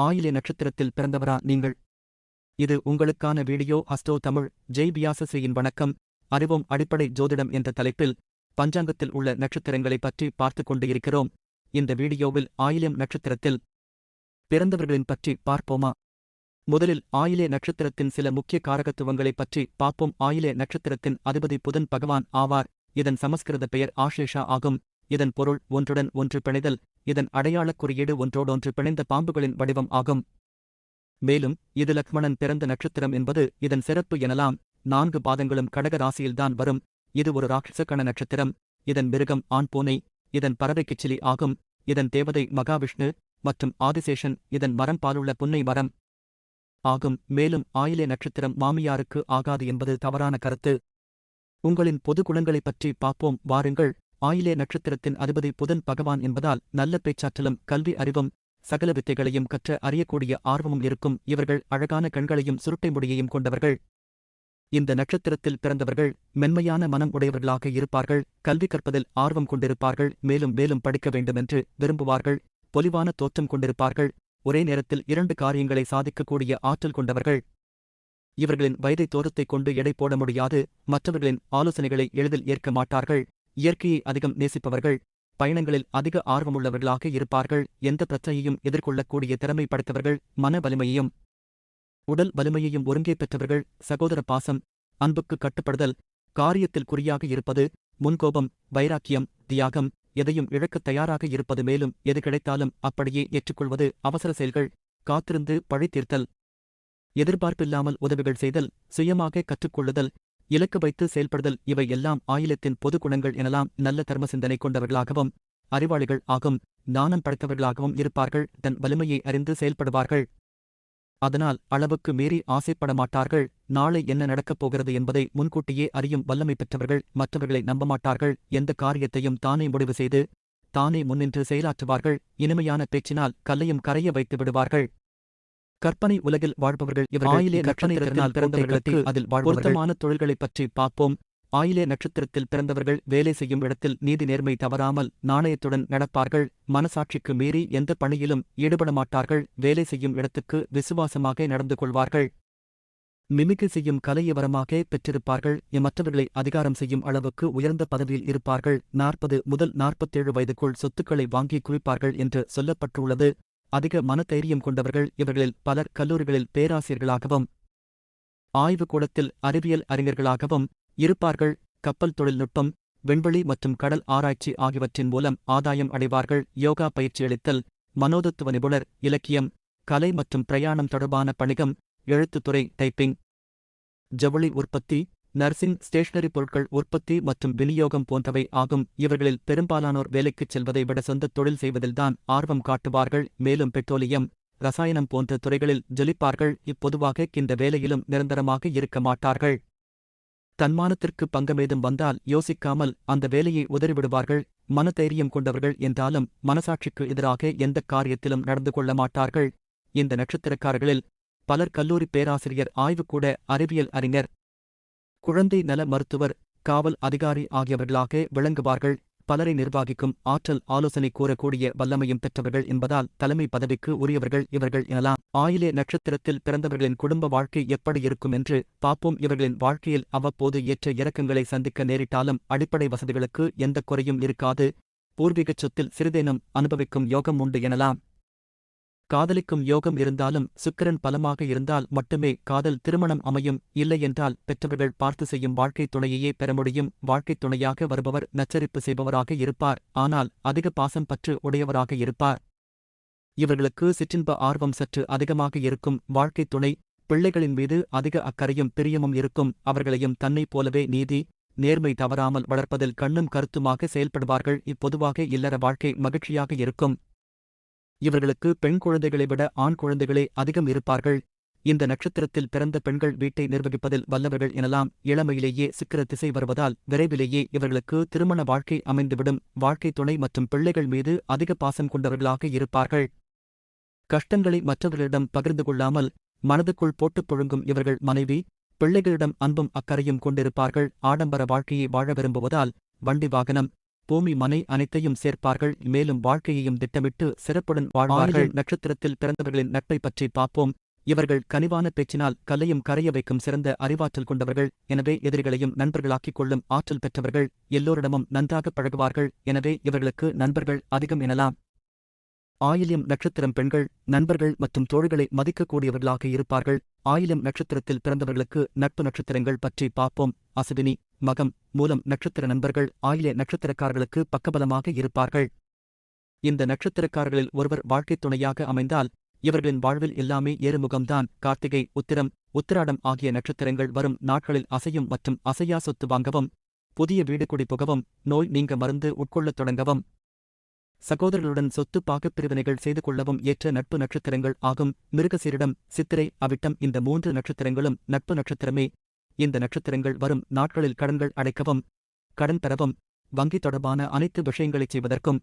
ஆயிலே நட்சத்திரத்தில் பிறந்தவரா நீங்கள்? இது உங்களுக்கான வீடியோ. அஸ்டோ தமிழ். ஜெய் பியாசஸ்ரீயின் வணக்கம். அறிவோம் அடிப்படை ஜோதிடம் என்ற தலைப்பில் பஞ்சாங்கத்தில் உள்ள நட்சத்திரங்களைப் பற்றி பார்த்துக் கொண்டு இருக்கிறோம் இந்த வீடியோவில் ஆயிலியம் நட்சத்திரத்தில் பிறந்தவர்களின் பற்றி பார்ப்போமா? முதலில் ஆயிலே நட்சத்திரத்தின் சில முக்கிய காரகத்துவங்களைப் பற்றி பார்ப்போம். ஆயிலே நட்சத்திரத்தின் அதிபதி புதன் பகவான் ஆவார். இதன் சமஸ்கிருத பெயர் ஆஷேஷா ஆகும். இதன் பொருள் ஒன்றுடன் ஒன்று பிணைதல். இதன் அடையாளக் குறியீடு ஒன்றோடொன்று பிணைந்த பாம்புகளின் வடிவம் ஆகும். மேலும் இது லக்ஷ்மணன் பிறந்த நட்சத்திரம் என்பது இதன் சிறப்பு எனலாம். நான்கு பாதங்களும் கடக ராசியில்தான் வரும். இது ஒரு ராட்சசக்கண நட்சத்திரம். இதன் மிருகம் ஆண் பூனை. இதன் பறவை கிச்சிலி ஆகும். இதன் தேவதை மகாவிஷ்ணு மற்றும் ஆதிசேஷன் இதன் மரம் பாலுள்ள புன்னை மரம் ஆகும். மேலும் ஆயிலே நட்சத்திரம் மாமியாருக்கு ஆகாது என்பது தவறான கருத்து. உங்களின் பொது குணங்களைப் பற்றி பார்ப்போம். வாருங்கள். ஆயிலே நட்சத்திரத்தின் அதிபதி புதன் பகவான் என்பதால் நல்ல பேச்சாற்றலும் கல்வி அறிவும் சகல வித்தைகளையும் கற்ற அறியக்கூடிய ஆர்வமும் இருக்கும். இவர்கள் அழகான கண்களையும் சுருட்டை முடியையும் கொண்டவர்கள். இந்த நட்சத்திரத்தில் பிறந்தவர்கள் மென்மையான மனம் உடையவர்களாக இருப்பார்கள். கல்வி கற்பதில் ஆர்வம் கொண்டிருப்பார்கள். மேலும் மேலும் படிக்க வேண்டுமென்று விரும்புவார்கள். பொலிவான தோற்றம் கொண்டிருப்பார்கள். ஒரே நேரத்தில் இரண்டு காரியங்களை சாதிக்கக்கூடிய ஆற்றல் கொண்டவர்கள். இவர்களின் வயதை தோரத்தைக் கொண்டு எடை போட முடியாது. மற்றவர்களின் ஆலோசனைகளை எளிதில் ஏற்க மாட்டார்கள். இயற்கையை அதிகம் நேசிப்பவர்கள் பயணங்களில் அதிக ஆர்வமுள்ளவர்களாக இருப்பார்கள் எந்த பிரச்சனையையும் எதிர்கொள்ளக்கூடிய திறமை படைத்தவர்கள் மன வலிமையையும் உடல் வலிமையையும் ஒருங்கே பெற்றவர்கள் சகோதர பாசம் அன்புக்கு கட்டுப்படுதல் காரியத்தில் குறியாக இருப்பது முன்கோபம் வைராக்கியம் தியாகம் எதையும் இழக்கத் தயாராக இருப்பது மேலும் எது கிடைத்தாலும் அப்படியே ஏற்றுக்கொள்வது அவசர செயல்கள் காத்திருந்து பழி தீர்த்தல் எதிர்பார்ப்பில்லாமல் உதவிகள் செய்தல் சுயமாக கற்றுக்கொள்ளுதல் இலக்கு வைத்து செயல்படுதல் இவை எல்லாம் ஆயிலத்தின் பொது குணங்கள் எனலாம் நல்ல தர்ம சிந்தனை கொண்டவர்களாகவும் அறிவாளிகள் ஆகும் ஞானம் படைத்தவர்களாகவும் இருப்பார்கள் தன் வலிமையை அறிந்து செயல்படுவார்கள். அதனால் அளவுக்கு மீறி ஆசைப்பட மாட்டார்கள் நாளை என்ன நடக்கப் போகிறது என்பதை முன்கூட்டியே அறியும் வல்லமை பெற்றவர்கள் மற்றவர்களை நம்ப மாட்டார்கள் எந்த காரியத்தையும் தானே முடிவு செய்து தானே முன்னின்று செயலாற்றுவார்கள் இனிமையான பேச்சினால் கல்லையும் கரைய வைத்து விடுவார்கள். கற்பனை உலகில் வாழ்பவர்கள் இவர் ஆயிலே நட்சத்திரத்தினால் பிறந்தவர்களுக்கு அதில் பொருத்தமான தொழில்களைப் பற்றி பார்ப்போம். ஆயிலே நட்சத்திரத்தில் பிறந்தவர்கள் வேலை செய்யும் இடத்தில் நீதி நேர்மை தவறாமல் நாணயத்துடன் நடப்பார்கள். மனசாட்சிக்கு மீறி எந்த பணியிலும் ஈடுபட மாட்டார்கள். வேலை செய்யும் இடத்துக்கு விசுவாசமாக நடந்து கொள்வார்கள். மிமிக்கு செய்யும் கலையவரமாக பெற்றிருப்பார்கள். மற்றவர்களை அதிகாரம் செய்யும் அளவுக்கு உயர்ந்த பதவியில் இருப்பார்கள். நாற்பது முதல் நாற்பத்தேழு வயதுக்குள் சொத்துக்களை வாங்கி குவிப்பார்கள் என்று சொல்லப்பட்டுள்ளது. அதிக மனதைரியம் கொண்டவர்கள் இவர்களில் பலர் கல்லூரிகளில் பேராசிரியர்களாகவும் ஆய்வுக்கூடத்தில் அறிவியல் அறிஞர்களாகவும் இருப்பார்கள். கப்பல் தொழில்நுட்பம் விண்வெளி மற்றும் கடல் ஆராய்ச்சி ஆகியவற்றின் மூலம் ஆதாயம் அடைவார்கள். யோகா பயிற்சியளித்தல் மனோதத்துவ நிபுணர் இலக்கியம் கலை மற்றும் பிரயாணம் தொடர்பான பணிகம் எழுத்துத்துறை டைப்பிங் ஜவுளி உற்பத்தி நர்சிங் ஸ்டேஷனரி பொருட்கள் உற்பத்தி மற்றும் விநியோகம் போன்றவை ஆகும். இவர்களில் பெரும்பாலானோர் வேலைக்குச் செல்வதை விட சொந்த தொழில் செய்வதில்தான் ஆர்வம் காட்டுவார்கள். மேலும் பெட்ரோலியம் ரசாயனம் போன்ற துறைகளில் ஜொலிப்பார்கள். இப்பொதுவாக இந்த வேலையிலும் நிரந்தரமாக இருக்க மாட்டார்கள். தன்மானத்திற்கு பங்கமேதும் வந்தால் யோசிக்காமல் அந்த வேலையை உதறிவிடுவார்கள். மனதைரியம் கொண்டவர்கள் என்றாலும் மனசாட்சிக்கு எதிராக எந்த காரியத்திலும் நடந்து கொள்ள மாட்டார்கள். இந்த நட்சத்திரக்காரர்களில் பலர் கல்லூரி பேராசிரியர் ஆய்வுக்கூட அறிவியல் அறிஞர் குழந்தை நல மருத்துவர் காவல் அதிகாரி ஆகியவர்களாக விளங்குவார்கள். பலரை நிர்வாகிக்கும் ஆற்றல் ஆலோசனை கூறக்கூடிய வல்லமையும் பெற்றவர்கள் என்பதால் தலைமை பதவிக்கு உரியவர்கள் இவர்கள் எனலாம். ஆயிலே நட்சத்திரத்தில் பிறந்தவர்களின் குடும்ப வாழ்க்கை எப்படி இருக்கும் என்று பார்ப்போம். இவர்களின் வாழ்க்கையில் அவ்வப்போது ஏற்ற இறக்கங்களை சந்திக்க நேரிட்டாலும் அடிப்படை வசதிகளுக்கு எந்த குறையும் இருக்காது. பூர்வீகச் சொத்தில் சிறிதேனும் அனுபவிக்கும் யோகம் உண்டு எனலாம். காதலிக்கும் யோகம் இருந்தாலும் சுக்கிரன் பலமாக இருந்தால் மட்டுமே காதல் திருமணம் அமையும். இல்லையென்றால் பெற்றவர்கள் பார்த்து செய்யும் வாழ்க்கைத் துணையையே பெற முடியும். வாழ்க்கைத் துணையாக வருபவர் நச்சரிப்பு செய்பவராக இருப்பார். ஆனால் அதிக பாசம் பற்று உடையவராக இருப்பார். இவர்களுக்கு சிற்றின்ப ஆர்வம் சற்று அதிகமாக இருக்கும். வாழ்க்கைத் துணை பிள்ளைகளின் மீது அதிக அக்கறையும் பிரியமும் இருக்கும். அவர்களையும் தன்னைப் போலவே நீதி நேர்மை தவறாமல் வளர்ப்பதில் கண்ணும் கருத்துமாக செயல்படுவார்கள். இப்பொதுவாக இல்லற வாழ்க்கை மகிழ்ச்சியாக இருக்கும். இவர்களுக்கு பெண் குழந்தைகளை விட ஆண் குழந்தைகளே அதிகம் இருப்பார்கள். இந்த நட்சத்திரத்தில் பிறந்த பெண்கள் வீட்டை நிர்வகிப்பதில் வல்லவர்கள் எனலாம். இளமையிலேயே சிக்கிர திசை வருவதால் விரைவிலேயே இவர்களுக்கு திருமண வாழ்க்கை அமைந்துவிடும். வாழ்க்கை துணை மற்றும் பிள்ளைகள் மீது அதிக பாசம் கொண்டவர்களாக இருப்பார்கள். கஷ்டங்களை மற்றவர்களிடம் பகிர்ந்து கொள்ளாமல் மனதுக்குள் போட்டுப் புழுங்கும் இவர்கள் மனைவி பிள்ளைகளிடம் அன்பும் அக்கறையும் கொண்டிருப்பார்கள். ஆடம்பர வாழ்க்கையை வாழ விரும்புவதால் வண்டி வாகனம் பூமி மனை அனைத்தையும் சேர்ப்பார்கள். மேலும் வாழ்க்கையையும் திட்டமிட்டு சிறப்புடன் வாழ்வார்கள். நட்சத்திரத்தில் பிறந்தவர்களின் நட்பை பற்றி பார்ப்போம். இவர்கள் கனிவான பேச்சினால் கல்லையும் கரைய வைக்கும் சிறந்த அறிவாற்றல் கொண்டவர்கள். எனவே எதிரிகளையும் நண்பர்களாக்கிக் கொள்ளும் ஆற்றல் பெற்றவர்கள். எல்லோரிடமும் நன்றாக பழகுவார்கள். எனவே இவர்களுக்கு நண்பர்கள் அதிகம் எனலாம். ஆயிலியம் நட்சத்திரம் பெண்கள் நண்பர்கள் மற்றும் தோழிகளை மதிக்கக்கூடியவர்களாக இருப்பார்கள். ஆயிலம் நட்சத்திரத்தில் பிறந்தவர்களுக்கு நட்பு நட்சத்திரங்கள் பற்றி பார்ப்போம். அசுவினி மகம் மூலம் நட்சத்திர நண்பர்கள் ஆயிலிய நட்சத்திரக்காரர்களுக்கு பக்கபலமாக இருப்பார்கள். இந்த நட்சத்திரக்காரர்களில் ஒருவர் வாழ்க்கைத் துணையாக அமைந்தால் இவர்களின் வாழ்வில் எல்லாமே ஏறுமுகம்தான். கார்த்திகை உத்திரம் உத்திராடம் ஆகிய நட்சத்திரங்கள் வரும் நாட்களில் அசையும் மற்றும் அசையா சொத்து வாங்கவும் புதிய வீடு குடி புகவும் நோய் நீங்க மருந்து உட்கொள்ளத் தொடங்கவும் சகோதரர்களுடன் சொத்து பாகப் பிரிவினைகள் செய்து கொள்ளவும் ஏற்ற நட்பு நட்சத்திரங்கள் ஆகும். மிருகசீரிடம் சித்திரை அவிட்டம் இந்த மூன்று நட்சத்திரங்களும் நட்பு நட்சத்திரமே. இந்த நட்சத்திரங்கள் வரும் நாட்களில் கடன்கள் அடைக்கவும் கடன் பெறவும் வங்கி தொடர்பான அனைத்து விஷயங்களைச் செய்வதற்கும்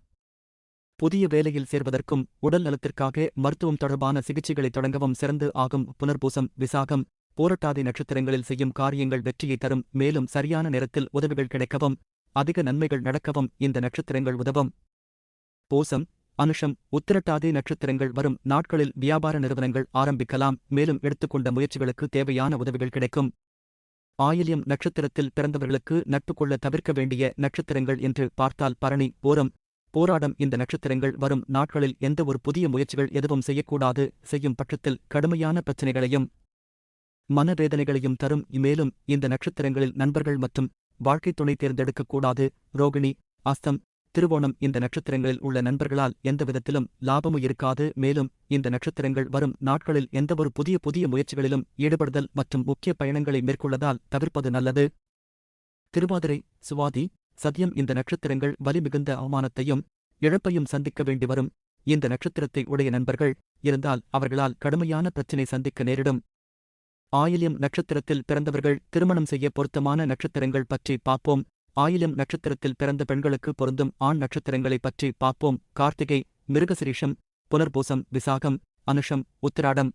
புதிய வேலையில் சேர்வதற்கும் உடல் நலத்திற்காக மருத்துவம் தொடர்பான சிகிச்சைகளை தொடங்கவும் சிறந்து ஆகும். புனர்பூசம் விசாகம் போரட்டாதி நட்சத்திரங்களில் செய்யும் காரியங்கள் வெற்றியை தரும். மேலும் சரியான நேரத்தில் உதவிகள் கிடைக்கவும் அதிக நன்மைகள் நடக்கவும் இந்த நட்சத்திரங்கள் உதவும். போசம் அனுஷம் உத்திரட்டாதி நட்சத்திரங்கள் வரும் நாட்களில் வியாபார நிறுவனங்கள் ஆரம்பிக்கலாம். மேலும் எடுத்துக்கொண்ட முயற்சிகளுக்கு தேவையான உதவிகள் கிடைக்கும். ஆயில்யம் நட்சத்திரத்தில் பிறந்தவர்களுக்கு நட்பு கொள்ள தவிர்க்க வேண்டிய நட்சத்திரங்கள் என்று பார்த்தால் பரணி போரம் போராடம் இந்த நட்சத்திரங்கள் வரும் நாட்களில் எந்த ஒரு புதிய முயற்சிகள் எதுவும் செய்யக்கூடாது. செய்யும் பட்சத்தில் கடுமையான பிரச்சினைகளையும் மனவேதனைகளையும் தரும். மேலும் இந்த நட்சத்திரங்களில் நண்பர்கள் மற்றும் வாழ்க்கைத் துணை தேர்ந்தெடுக்கக்கூடாது. ரோகிணி அஸ்தம் திருவோணம் இந்த நட்சத்திரங்களில் உள்ள நண்பர்களால் எந்த விதத்திலும் லாபமும் இருக்காது. மேலும் இந்த நட்சத்திரங்கள் வரும் நாட்களில் எந்தவொரு புதிய புதிய முயற்சிகளிலும் ஈடுபடுதல் மற்றும் முக்கிய பயணங்களை மேற்கொள்ளதால் தவிர்ப்பது நல்லது. திருவாதிரை சுவாதி சத்தியம் இந்த நட்சத்திரங்கள் வலிமிகுந்த அவமானத்தையும் இழப்பையும் சந்திக்க வேண்டி வரும். இந்த நட்சத்திரத்தை உடைய நண்பர்கள் இருந்தால் அவர்களால் கடுமையான பிரச்சினை சந்திக்க நேரிடும். ஆயிலியம் நட்சத்திரத்தில் பிறந்தவர்கள் திருமணம் செய்ய பொருத்தமான நட்சத்திரங்கள் பற்றி பார்ப்போம். ஆயிலம் நட்சத்திரத்தில் பிறந்த பெண்களுக்கு பொருந்தும் ஆண் நட்சத்திரங்களைப் பற்றி பார்ப்போம். கார்த்திகை மிருகசிரீஷம் புனர்பூசம் விசாகம் அனுஷம் உத்திராடம்.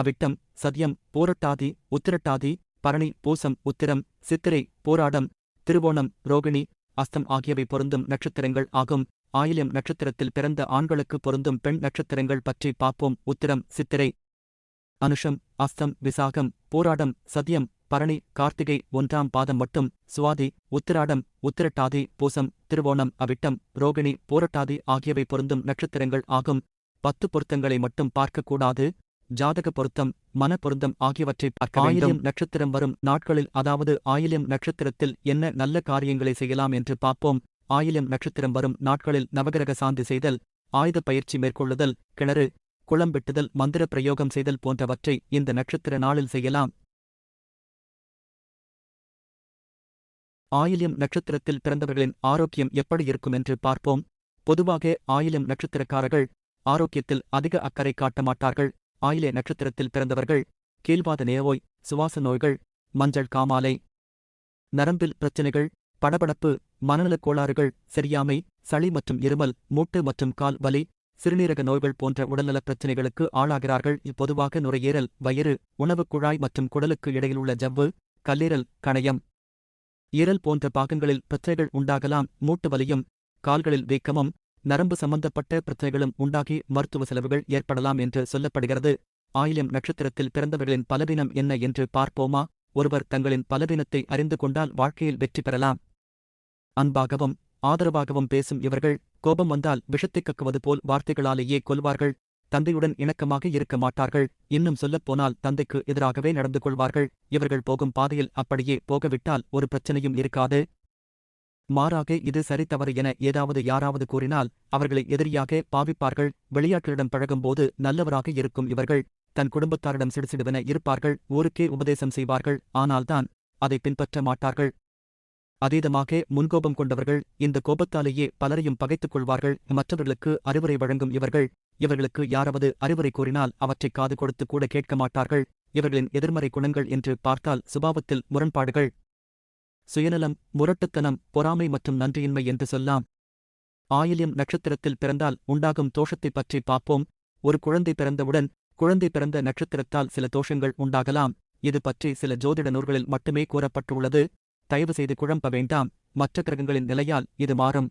அவிட்டம் சத்யம் போரட்டாதி உத்திரட்டாதி பரணி பூசம் உத்திரம் சித்திரை போராடம் திருவோணம் ரோகிணி அஸ்தம் ஆகியவை பொருந்தும் நட்சத்திரங்கள் ஆகும். ஆயிலம் நட்சத்திரத்தில் பிறந்த ஆண்களுக்கு பொருந்தும் பெண் நட்சத்திரங்கள் பற்றி பார்ப்போம். உத்திரம் சித்திரை. அனுஷம் அஸ்தம் விசாகம் போராடம் சத்யம் பரணி கார்த்திகை ஒன்றாம் பாதம் மட்டும் சுவாதி உத்திராடம் உத்திரட்டாதி பூசம் திருவோணம் அவிட்டம் ரோகிணி போரட்டாதி ஆகியவை பொருந்தும் நட்சத்திரங்கள் ஆகும். பத்து பொருத்தங்களை மட்டும் பார்க்கக்கூடாது. ஜாதக பொருத்தம் மன பொருத்தம் ஆகியவற்றை ஆயிரம் நட்சத்திரம் வரும் நாட்களில் அதாவது ஆயிலம் நட்சத்திரத்தில் என்ன நல்ல காரியங்களை செய்யலாம் என்று பார்ப்போம். ஆயிலம் நட்சத்திரம் வரும் நாட்களில் நவகிரக சாந்தி செய்தல் ஆயுத பயிற்சி மேற்கொள்ளுதல் கிணறு குளம் வெட்டுதல் மந்திர பிரயோகம் செய்தல் போன்றவற்றை இந்த நட்சத்திர நாளில் செய்யலாம். ஆயிலியம் நட்சத்திரத்தில் பிறந்தவர்களின் ஆரோக்கியம் எப்படி இருக்கும் என்று பார்ப்போம். பொதுவாக ஆயிலியம் நட்சத்திரக்காரர்கள் ஆரோக்கியத்தில் அதிக அக்கறை காட்ட மாட்டார்கள். ஆயிலே நட்சத்திரத்தில் பிறந்தவர்கள் கீழ்வாத நேவோய் சுவாச நோய்கள் மஞ்சள் காமாலை நரம்பில் பிரச்சினைகள் படபடப்பு மனநலக் கோளாறுகள் சரியாமை சளி மற்றும் இருமல் மூட்டு மற்றும் கால் வலி சிறுநீரக நோய்கள் போன்ற உடல்நலப் பிரச்சினைகளுக்கு ஆளாகிறார்கள். இப்பொதுவாக நுரையீரல் வயிறு உணவுக் குழாய் மற்றும் குடலுக்கு இடையில் உள்ள ஜவ்வு கல்லீரல் கணையம் ஈரல் போன்ற பாகங்களில் பிரச்சனைகள் உண்டாகலாம். மூட்டு வலியும் கால்களில் வீக்கமும் நரம்பு சம்பந்தப்பட்ட பிரச்சனைகளும் உண்டாகி மருத்துவ செலவுகள் ஏற்படலாம் என்று சொல்லப்படுகிறது. ஆயிலம் நட்சத்திரத்தில் பிறந்தவர்களின் பலவீனம் என்ன என்று பார்ப்போமா? ஒருவர் தங்களின் பலவீனத்தை அறிந்து கொண்டால் வாழ்க்கையில் வெற்றி பெறலாம். அன்பாகவும் ஆதரவாகவும் பேசும் இவர்கள் கோபம் வந்தால் விஷத்தைக் கக்குவது போல் வார்த்தைகளாலேயே கொல்வார்கள். தந்தையுடன் இணக்கமாக இருக்க மாட்டார்கள். இன்னும் சொல்லப்போனால் தந்தைக்கு எதிராகவே நடந்து கொள்வார்கள். இவர்கள் போகும் பாதையில் அப்படியே போகவிட்டால் ஒரு பிரச்சனையும் இருக்காது. மாறாக இது சரி தவறு என ஏதாவது யாராவது கூறினால் அவர்களை எதிரியாக பாவிப்பார்கள். விளையாட்டுகளிடம் பழகும்போது நல்லவராக இருக்கும் இவர்கள் தன் குடும்பத்தாரிடம் சிடுசிடுவென இருப்பார்கள். ஊருக்கே உபதேசம் செய்வார்கள். ஆனால்தான் அதை பின்பற்ற மாட்டார்கள். அதீதமாக முன்கோபம் கொண்டவர்கள் இந்த கோபத்தாலேயே பலரையும் பகைத்துக் கொள்வார்கள். மற்றவர்களுக்கு அறிவுரை வழங்கும் இவர்கள் இவர்களுக்கு யாராவது அறிவுரை கூறினால் அவற்றை காது கொடுத்து கூட கேட்க மாட்டார்கள். இவர்களின் எதிர்மறை குணங்கள் என்று பார்த்தால் சுபாவத்தில் முரண்பாடுகள். சுயநலம் முரட்டுத்தனம் பொறாமை மற்றும் நன்றியின்மை என்று சொல்லாம். ஆயில்யம் நட்சத்திரத்தில் பிறந்தால் உண்டாகும் தோஷத்தைப் பற்றி பார்ப்போம். ஒரு குழந்தை பிறந்தவுடன் குழந்தை பிறந்த நட்சத்திரத்தால் சில தோஷங்கள் உண்டாகலாம். இது பற்றி சில ஜோதிட நூல்களில் மட்டுமே கூறப்பட்டுள்ளது. தயவு செய்து குழம்ப வேண்டாம். மற்ற கிரகங்களின் நிலையால் இது மாறும்.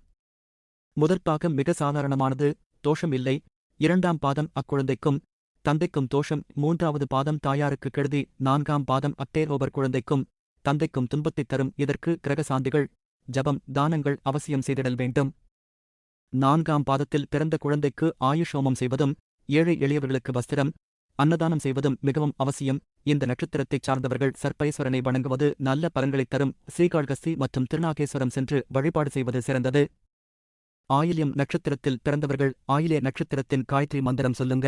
முதற்பாகம் மிக சாதாரணமானது. தோஷம் இல்லை. இரண்டாம் பாதம் அக்குழந்தைக்கும் தந்தைக்கும் தோஷம் மூன்றாவது பாதம் தாயாருக்கு கெடுதி நான்காம் பாதம் அட்டேரோவர் குழந்தைக்கும் தந்தைக்கும் துன்பத்தைத் தரும் இதற்கு கிரக சாந்திகள் ஜபம் தானங்கள் அவசியம் செய்திடல் வேண்டும். நான்காம் பாதத்தில் பிறந்த குழந்தைக்கு ஆயுஷோமம் செய்வதும் ஏழை எளியவர்களுக்கு வஸ்திரம் அன்னதானம் செய்வதும் மிகவும் அவசியம். இந்த நட்சத்திரத்தைச் சார்ந்தவர்கள் சர்ப்பேஸ்வரனை வணங்குவது நல்ல பலன்களைத் தரும் ஸ்ரீகாழ்கஸ்தி மற்றும் திருநாகேஸ்வரம் சென்று வழிபாடு செய்வது சிறந்தது. ஆயில்யம் நட்சத்திரத்தில் பிறந்தவர்கள் ஆயிலே நட்சத்திரத்தின் காயத்ரி மந்திரம் சொல்லுங்க.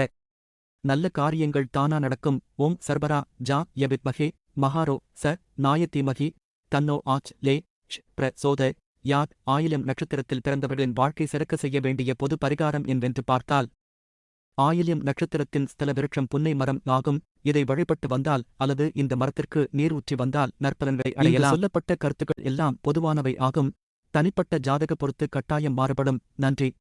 நல்ல காரியங்கள் தானா நடக்கும். ஓம் சர்பரா ஜா யபித்மகே மகாரோ ச நாயத்தீமகி தன்னோ ஆச் லே ஷ் பிர சோத யாத் ஆயிலம் நட்சத்திரத்தில் பிறந்தவர்களின் வாழ்க்கை சிறக்க செய்ய வேண்டிய பொது பரிகாரம் என்றென்று பார்த்தால் ஆயில்யம் நட்சத்திரத்தின் ஸ்தல விருட்சம் புன்னை மரம் ஆகும். இதை வழிபட்டு வந்தால் அல்லது இந்த மரத்திற்கு நீர் ஊற்றி வந்தால் நற்பலன்களை அடையலாம். சொல்லப்பட்ட கருத்துக்கள் எல்லாம் பொதுவானவை ஆகும். தனிப்பட்ட ஜாதக பொறுத்து கட்டாயம் மாறுபடும். நன்றி.